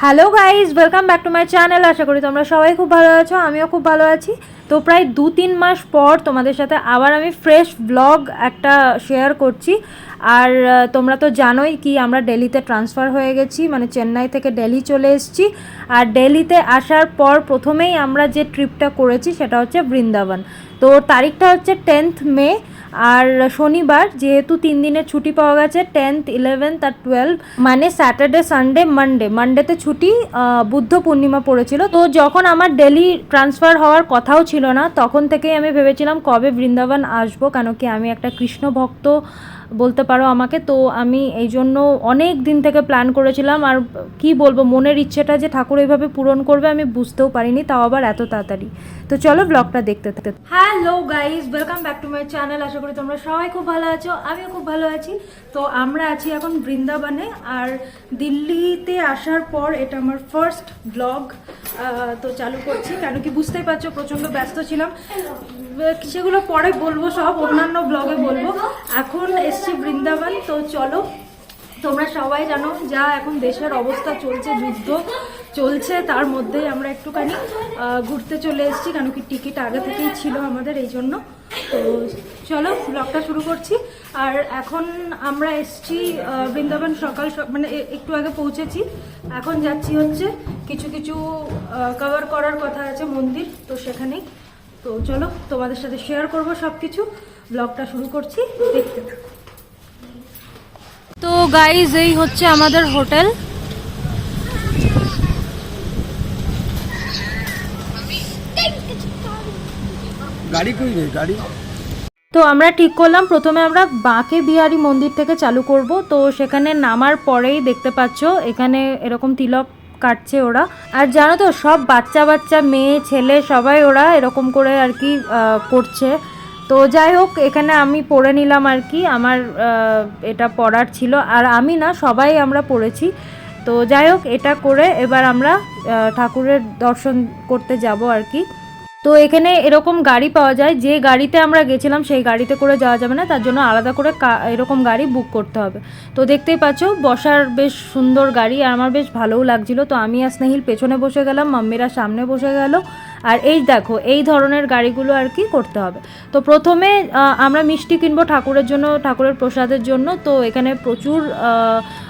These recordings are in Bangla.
Hello guys welcome back to my channel আশা করি তোমরা সবাই খুব ভালো আছো, আমিও খুব ভালো আছি। তো প্রায় দু তিন মাস পর তোমাদের সাথে আবার আমি ফ্রেশ ব্লগ একটা শেয়ার করছি। আর তোমরা তো জানোই কি আমরা দিল্লিতে ট্রান্সফার হয়ে গেছি মানে চেন্নাই থেকে দিল্লি চলে এসেছি। আর দিল্লিতে আসার পর প্রথমেই আমরা যে ট্রিপটা করেছি সেটা হচ্ছে বৃন্দাবন। তো তারিখটা হচ্ছে টেন্থ মে, আর শনিবার যেহেতু তিন দিনের ছুটি পাওয়া গেছে, টেন্থ, ইলেভেন্থ আর টুয়েলভ মানে স্যাটারডে, সানডে, মানডে। মানডেতে ছুটি বুদ্ধ পূর্ণিমা পড়েছিল। তো যখন আমার ডেলি ট্রান্সফার হওয়ার কথাও ছিল না, তখন থেকেই আমি ভেবেছিলাম কবে বৃন্দাবন আসব, কেন কি আমি একটা কৃষ্ণ ভক্ত বলতে পারো আমাকে। তো আমি এই জন্য অনেক দিন থেকে প্ল্যান করেছিলাম। আর কি বলব, মনের ইচ্ছেটা যে ঠাকুর এইভাবে পূরণ করবে আমি বুঝতেও পারিনি, তাও আবার এত তাড়াতাড়ি। তো চলো ব্লগটা দেখতে থাকতে। Hello guys welcome back to my channel আশা করি তোমরা সবাই খুব ভালো আছো, আমিও খুব ভালো আছি। তো আমরা আছি এখন বৃন্দাবনে, আর দিল্লিতে আসার পর এটা আমার ফার্স্ট ব্লগ তো চালু করছি, কেন কি বুঝতেই পারছ, প্রচণ্ড ব্যস্ত ছিলাম। সেগুলো পরে বলব, সব অন্যান্য ব্লগে বলব। এখন এসছি বৃন্দাবন, তো চলো, তোমরা সবাই জানো যা এখন দেশের অবস্থা চলছে, যুদ্ধ চলছে, তার মধ্যেই আমরা একটুখানি ঘুরতে চলে এসেছি কেন কি টিকিট আগে থেকেই ছিল আমাদের এই জন্য। তো চলো ব্লগটা শুরু করছি। আর এখন আমরা এসছি বৃন্দাবন সকাল মানে একটু আগে পৌঁছেছি। এখন যাচ্ছি হচ্ছে, কিছু কিছু কভার করার কথা আছে মন্দির, তো সেখানেই। তো চলো তোমাদের সাথে শেয়ার করব সব কিছু ব্লগটা শুরু করছি দেখতে তো গাইজ এই হচ্ছে আমাদের হোটেল। গাড়ি কই রে গাড়ি? তো আমরা ঠিক করলাম প্রথমে আমরা বাঁকে বিহারি মন্দির থেকে চালু করব। তো সেখানে নামার পরেই দেখতে পাচ্ছ এখানে এরকম তিলক কাটছে ওরা। আর জানো তো, সব বাচ্চা বাচ্চা, মেয়ে, ছেলে, সবাই ওরা এরকম করে আর কি করছে তো যাই হোক, এখানে আমি পড়ে নিলাম আর কি, আমার এটা পড়ার ছিল। আর আমি না, সবাই আমরা পড়েছি। তো যাই হোক, এটা করে এবার আমরা ঠাকুরের দর্শন করতে যাব আর কি। তো এখানে এরকম গাড়ি পাওয়া যায়, যে গাড়িতে আমরা গেছিলাম সেই গাড়িতে করে যাওয়া যাবে না, তার জন্য আলাদা করে এরকম গাড়ি বুক করতে হবে। তো দেখতেই পাচ্ছ, বসার বেশ সুন্দর গাড়ি, আর আমার বেশ ভালোও লাগছিল। তো আমি আর স্নেহিল পেছনে বসে গেলাম, মাম্মিরা সামনে বসে গেল। আর এই দেখো, এই ধরনের গাড়িগুলো আর কি করতে হবে। তো প্রথমে আমরা মিষ্টি কিনবো ঠাকুরের জন্য, ঠাকুরের প্রসাদের জন্য। তো এখানে প্রচুর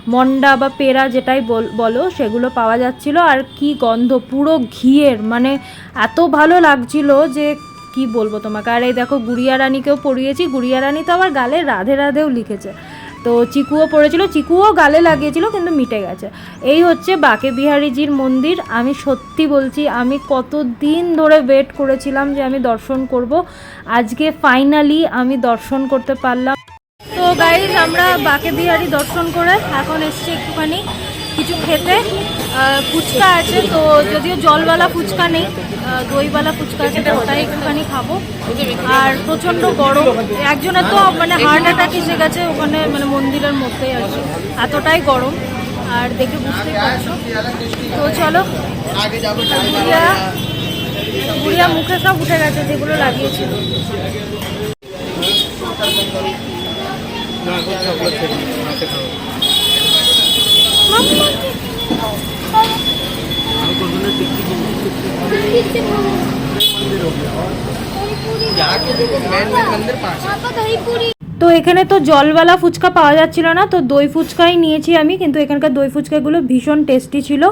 মন্ডা বা পেরা যেটাই বল- সেগুলো পাওয়া যাচ্ছিল। আর কি গন্ধ, পুরো ঘিয়ের মানে এত ভালো লাগছিল যে কি বলব তোমাকে? আর এই দেখো গুড়িয়া রানীকেও পড়িয়েছি গুড়িয়া রানী তো আবার গালে রাধে রাধেও লিখেছে। তো চিকুও পড়েছিল, চিকুও গালে লাগিয়েছিল কিন্তু মিটে গেছে। এই হচ্ছে বাকে বিহারীজির মন্দির। আমি সত্যি বলছি, আমি কত দিন ধরে ওয়েট করেছিলাম যে আমি দর্শন করব। আজকে ফাইনালি আমি দর্শন করতে পারলাম। তো গাইজ আমরা বাকে বিহারি দর্শন করে এখন এসছি একটুখানি কিছু খেতে। ফুচকা আছে, তো যদিও জলওয়ালা ফুচকা নেই দইওয়ালা ফুচকা আছে ওটাই একটুখানি খাব। আর প্রচণ্ড গরম। একজনের তো মানে হার্ট অ্যাটাক এসে গেছে ওখানে মানে মন্দিরের মধ্যেই আর কি। এতটাই গরম। আর দেখে বুঝতেই পারছ। তো চলো গুড়িয়া গুড়িয়া মুখে সব উঠে গেছে যেগুলো লাগিয়েছিল। जाके তো এখানে তো জলওয়ালা ফুচকা পাওয়া যাচ্ছিল না, তো দই ফুচকাই নিয়েছি আমি, কিন্তু এখানকার দই ফুচকাগুলো ভীষণ টেস্টি ছিল,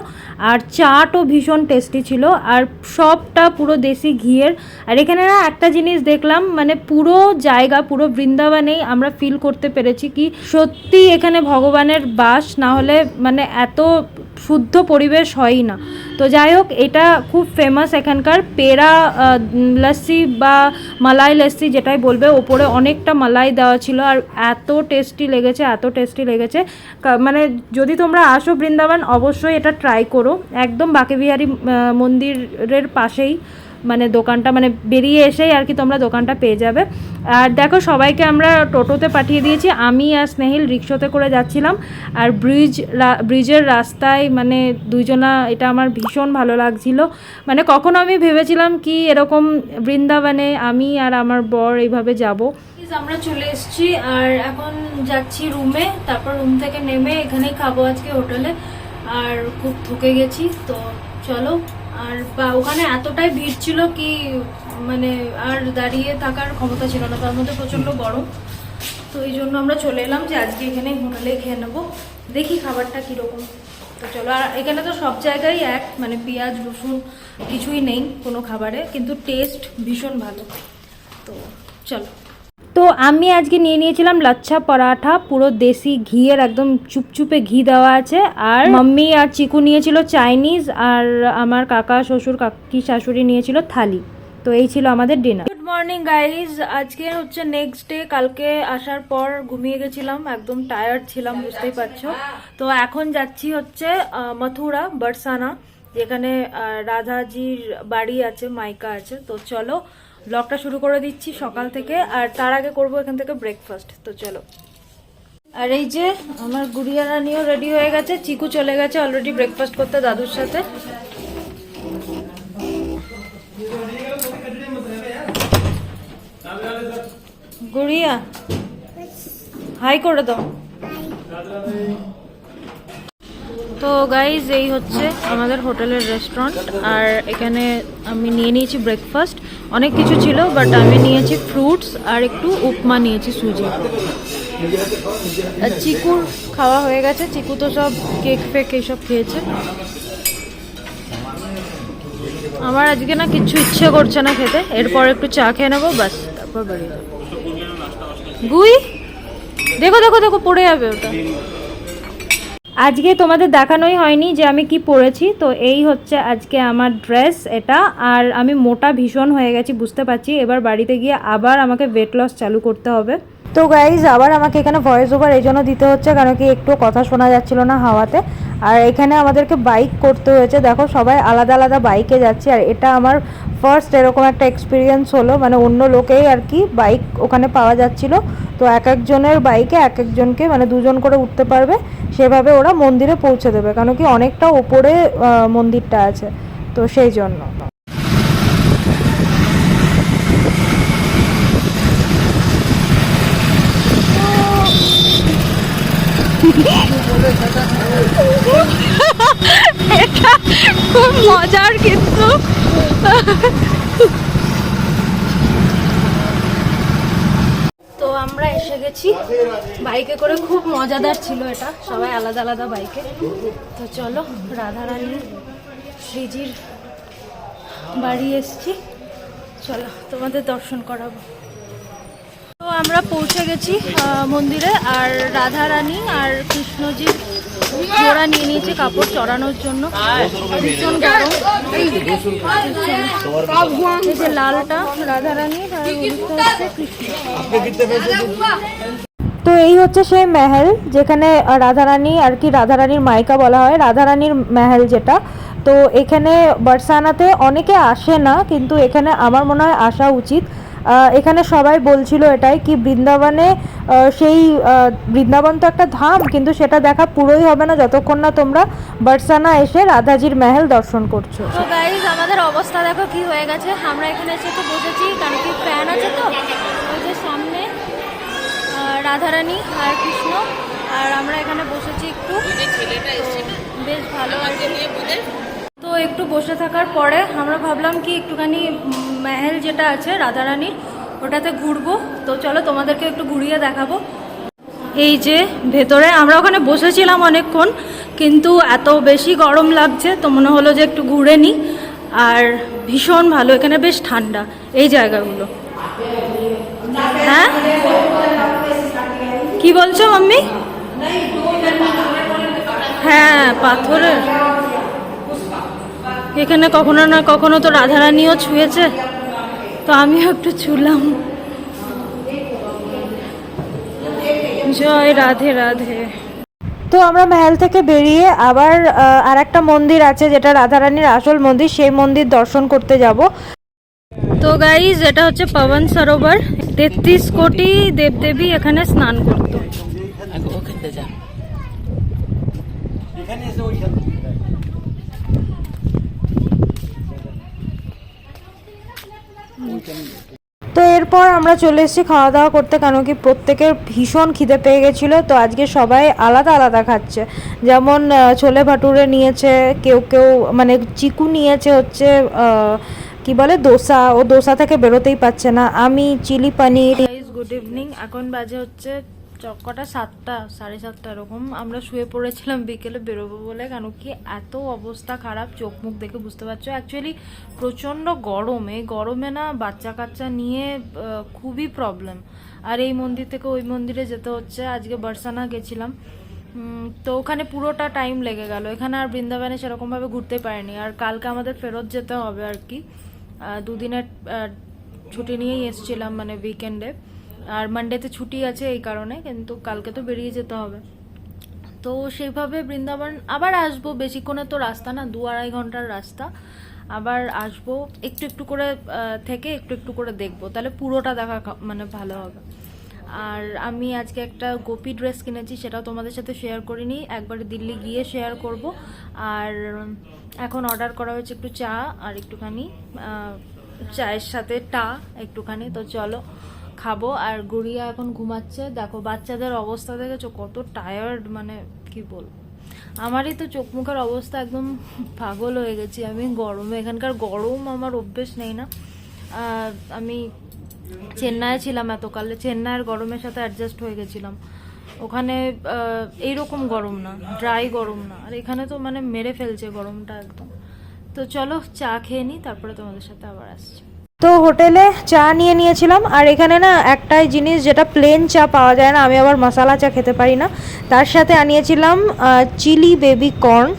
আর চাটও ভীষণ টেস্টি ছিল, আর সবটা পুরো দেশি ঘিয়ের। আর এখানে না একটা জিনিস দেখলাম মানে পুরো জায়গা, পুরো বৃন্দাবনেই আমরা ফিল করতে পেরেছি কি সত্যি এখানে ভগবানের বাস, না হলে মানে এত শুদ্ধ পরিবেশ হয়ই না। তো যাই হোক এটা খুব ফেমাস এখানকার পেরা লস্যি বা মালাই লস্যি যেটাই বলবে, ওপরে অনেকটা মালাই দেওয়া ছিল আর এত টেস্টি লেগেছে, এত টেস্টি লেগেছে। মানে যদি তোমরা আসো বৃন্দাবন, অবশ্যই এটা ট্রাই করো। একদম বাকেবিহারি বিহারি মন্দিরের পাশেই। মানে দোকানটা মানে বেরিয়ে এসেই আর কি তোমরা দোকানটা পেয়ে যাবে। আর দেখো সবাইকে আমরা টোটোতে পাঠিয়ে দিয়েছি। আমি আর স্নেহিল রিক্সাতে করে যাচ্ছিলাম। আর ব্রিজ ব্রিজের রাস্তায় মানে দুইজনা, এটা আমার ভীষণ ভালো লাগছিল। মানে কখনো আমি ভেবেছিলাম কি এরকম বৃন্দাবনে আমি আর আমার বর এইভাবে যাব। আমরা চলে এসেছি আর এখন যাচ্ছি রুমে। তারপর রুম থেকে নেমে এখানেই খাব আজকে হোটেলে। আর খুব থকে গেছি, তো চলো। আর বা ওখানে এতটাই ভিড় ছিল কি মানে আর দাঁড়িয়ে থাকার ক্ষমতা ছিল না তার মধ্যে প্রচণ্ড গরম। তো এই জন্য আমরা চলে এলাম যে আজকে এখানে হোটেলে খেয়ে নেব। দেখি খাবারটা কীরকম। তো চলো আর এখানে তো সব জায়গায় এক মানে পেঁয়াজ রসুন কিছুই নেই কোনো খাবারে কিন্তু টেস্ট ভীষণ ভালো। তো চলো। তো আমি আজকে নিয়ে নিয়েছিলাম লাচ্ছা পরাঠা, পুরো দেশি ঘিয়ের একদম চুপচুপে ঘি দেওয়া আছে। আর মাম্মি আর চিকু নিয়েছিল চাইনিজ, আর আমার কাকা, শ্বশুর, কাকি, শাশুড়ি নিয়েছিল থালি। তো এই ছিল আমাদের ডিনার গুড মর্নিং গাইজ আজকে হচ্ছে নেক্সট ডে কালকে আসার পর ঘুমিয়ে গেছিলাম, একদম টায়ার্ড ছিলাম, বুঝতেই পারছ। তো এখন যাচ্ছি হচ্ছে মথুরা, বরসানা, যেখানে রাধাজির বাড়ি আছে, মাইকা আছে। তো চলো ব্লগটা শুরু করে দিচ্ছি সকাল থেকে, আর তার আগে করব এখান থেকে ব্রেকফাস্ট তো চলো। আর এই যে আমার গুড়িয়া রানিও রেডি হয়ে গেছে, চিকু চলে গেছে অলরেডি ব্রেকফাস্ট করতে দাদুর সাথে। গুড়িয়া হাই করে দাও। তো গাইজ এই হচ্ছে আমাদের হোটেলের রেস্টুরেন্ট আর এখানে আমি নিয়ে নিয়েছি ব্রেকফাস্ট অনেক কিছু ছিল বাট আমি নিয়েছি ফ্রুটস আর একটু উপমা নিয়েছি, সুজি। চিকুর খাওয়া হয়ে গেছে, চিকু তো সব কেক ফেক এইসব খেয়েছে। আমার আজকে না কিচ্ছু ইচ্ছে করছে না খেতে, এরপর একটু চা খেয়ে নেব বাস তারপর যাব। গুই! দেখো দেখো দেখো, পড়ে যাবে ওটা। আজকে তোমাদের দেখানোই হয়নি যে আমি কি পরেছি, তো এই হচ্ছে আজকে আমার ড্রেস এটা, আর আমি মোটা ভীষণ হয়ে গেছি, বুঝতে পারছি। এবার বাড়িতে গিয়ে আবার আমাকে ওয়েট লস চালু করতে হবে। তো গাইজ আবার আমাকে এখানে ভয়েস ওভার এই জন্য দিতে হচ্ছে, কারণ কি একটু কথা শোনা যাচ্ছিল না হাওয়াতে। আর এখানে আমাদেরকে বাইক করতে হয়েছে। দেখো, সবাই আলাদা আলাদা বাইকে যাচ্ছে। আর এটা আমার ফার্স্ট এরকম একটা এক্সপিরিয়েন্স হলো। মানে অন্য লোকেই আর কি বাইক ওখানে পাওয়া যাচ্ছিল। তো এক একজনের বাইকে এক একজনকে মানে দুজন করে উঠতে পারবে। সেভাবে ওরা মন্দিরে পৌঁছে দেবে। কারণ কি অনেকটা ওপরে মন্দিরটা আছে। তো সেই জন্য। এটা খুব মজার কিন্তু। তো আমরা এসে গেছি। বাইকে করে খুব মজাদার ছিল এটা। সবাই আলাদা আলাদা বাইকে। তো চলো, রাধারানী শ্রীজির বাড়ি এসছি। চলো, তোমাদের দর্শন করাবো। আমরা পৌঁছে গেছি মন্দিরে, আর রাধা রানী আর কৃষ্ণজির জোড়া নিয়ে নিয়েছে কাপড় চড়ানোর জন্য। ভীষণ গরম। যে লালটা রাধা কৃষ্ণ। তো এই হচ্ছে সেই মেহেল, যেখানে রাধারানী আর কি রাধারানীর মাইকা বলা হয়, রাধারানীর মেহেল যেটা। তো এখানে বারসানাতে অনেকে আসে না, কিন্তু এখানে আমার মনে হয় আসা উচিত। এখানে সবাই বলছিল এটাই কি বৃন্দাবনে সেই বৃন্দাবন তো একটা ধাম, কিন্তু সেটা দেখা পুরোই হবে না যতক্ষণ না তোমরা বারসানা এসে রাধাজির মেহেল দর্শন করছ। আমাদের অবস্থা দেখো কি হয়ে গেছে। আমরা এখানে এসে তো বসেছি, কারণ কি ফ্যান আছে তো। ওই যে সামনে রাধারানী আর কৃষ্ণ। আর আমরা এখানে বসেছি একটু। বেশ ভালো আছে একটু বসে থাকার পরে আমরা ভাবলাম কি একটুখানি মেহেল যেটা আছে রাধারানীর ওটাতে ঘুরবো। তো চলো তোমাদেরকে একটু ঘুরিয়ে দেখাবো। এই যে ভেতরে আমরা ওখানে বসেছিলাম অনেকক্ষণ, কিন্তু এত বেশি গরম লাগছে তো মনে হলো যে একটু ঘুরে নিই আর ভীষণ ভালো, এখানে বেশ ঠান্ডা, এই জায়গাগুলো। হ্যাঁ? কি বলছো মাম্মি? হ্যাঁ পাথরের। এখানে কখনো না কখনো তো রাধারানীও ছুঁয়েছে। তো আমিও একটু ছুলাম। জয় রাধে রাধে। তো আমরা মহল থেকে বেরিয়ে আবার আর একটা মন্দির আছে যেটা রাধারানীর আসল মন্দির সেই মন্দির দর্শন করতে যাব। তো গাইজ এটা হচ্ছে পবন সরোবর। তেত্রিশ কোটি দেবদেবী এখানে স্নান করতো ওখানে যা তো এরপর আমরা চলে এসেছি খাওয়া দাওয়া করতে কেন কি প্রত্যেকের ভীষণ খিদে পেয়ে গেছিল। তো আজকে সবাই আলাদা আলাদা খাচ্ছে। যেমন ছোলে ভাটুরে নিয়েছে, কেউ কেউ মানে চিকু নিয়েছে হচ্ছে কি বলে, দোসা। ও দোসা থেকে বেরোতেই পাচ্ছে না। আমি চিলি পানির। গুড ইভিনিং এখন বাজে হচ্ছে চক্কটা সাতটা, সাড়ে সাতটা, এরকম আমরা শুয়ে পড়েছিলাম বিকেলে বেরোবো বলে, কেন কি এত অবস্থা খারাপ, চোখ মুখ দেখে বুঝতে পারছ। অ্যাকচুয়ালি প্রচণ্ড গরম গরমে না বাচ্চা কাচ্চা নিয়ে খুবই প্রবলেম আর এই মন্দির থেকে ওই মন্দিরে যেতে হচ্ছে, আজকে বার্সানা গেছিলাম। তো ওখানে পুরোটা টাইম লেগে গেল, এখানে আর বৃন্দাবনে সেরকমভাবে ঘুরতে পারিনি। আর কালকে আমাদের ফেরত যেতে হবে আর কি। দুদিনের ছুটি নিয়েই এসছিলাম মানে উইকেন্ডে আর মানডেতে ছুটি আছে এই কারণে, কিন্তু কালকে তো বেরিয়ে যেতে হবে। তো সেইভাবে বৃন্দাবন, আবার আসব। বেশিক্ষণে তো রাস্তা না, দু আড়াই ঘণ্টার রাস্তা। আবার আসব, একটু একটু করে থেকে একটু একটু করে দেখব। তাহলে পুরোটা দেখা মানে ভালো হবে। আর আমি আজকে একটা গোপী ড্রেস কিনেছি, সেটাও তোমাদের সাথে শেয়ার করিনি। একবারে দিল্লি গিয়ে শেয়ার করব। আর এখন অর্ডার করা হয়েছে একটু চা আর একটুখানি চায়ের সাথে টা একটুখানি। তো চলো খাব আর গুড়িয়া এখন ঘুমাচ্ছে। দেখো, বাচ্চাদের অবস্থা দেখেছ? কত টায়ার্ড মানে কি বলব? আমারই তো চোখ মুখের অবস্থা একদম পাগল হয়ে গেছি। আমি গরমে, এখানকার গরম আমার অভ্যেস নেই না। আমি চেন্নাইয়ে ছিলাম এতকালে, চেন্নাইয়ের গরমের সাথে অ্যাডজাস্ট হয়ে গেছিলাম। ওখানে এইরকম গরম না ড্রাই গরম না। আর এখানে তো মানে মেরে ফেলছে গরমটা একদম। তো চলো, চা খেয়ে নিই তারপরে তোমাদের সাথে আবার আসছি। তো হোটেলে চা নিয়ে নিয়েছিলাম, আর এখানে না একটাই জিনিস যেটা প্লেন চা পাওয়া যায় না, আমি আবার মশালা চা খেতে পারি না। তার সাথে আনিয়েছিলাম চিলি বেবি কর্ন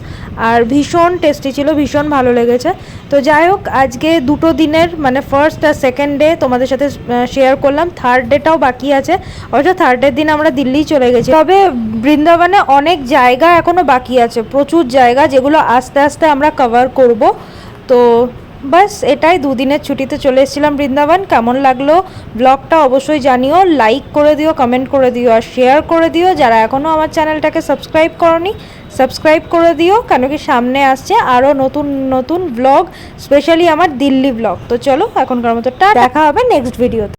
আর ভীষণ টেস্টি ছিল, ভীষণ ভালো লেগেছে। তো যাই হোক, আজকে দুটো দিনের মানে ফার্স্ট আর সেকেন্ড ডে তোমাদের সাথে শেয়ার করলাম। থার্ড ডেটাও বাকি আছে, অবশ্য থার্ডের দিন আমরা দিল্লি চলে গেছি। তবে বৃন্দাবনে অনেক জায়গা এখনও বাকি আছে, প্রচুর জায়গা যেগুলো আস্তে আস্তে আমরা কভার করব। তো বাস, এটাই দুদিনের ছুটিতে চলে এসেছিলাম বৃন্দাবন। কেমন লাগল ব্লগটা অবশ্যই জানিও লাইক করে দিও কমেন্ট করে দিও আর শেয়ার করে দিও। যারা এখনও আমার চ্যানেলটাকে সাবস্ক্রাইব করনি সাবস্ক্রাইব করে দিও, কেন কি সামনে আসছে আরও নতুন নতুন ব্লগ স্পেশালি আমার দিল্লি ব্লগ তো চলো, এখনকার মতো দেখা হবে নেক্সট ভিডিওতে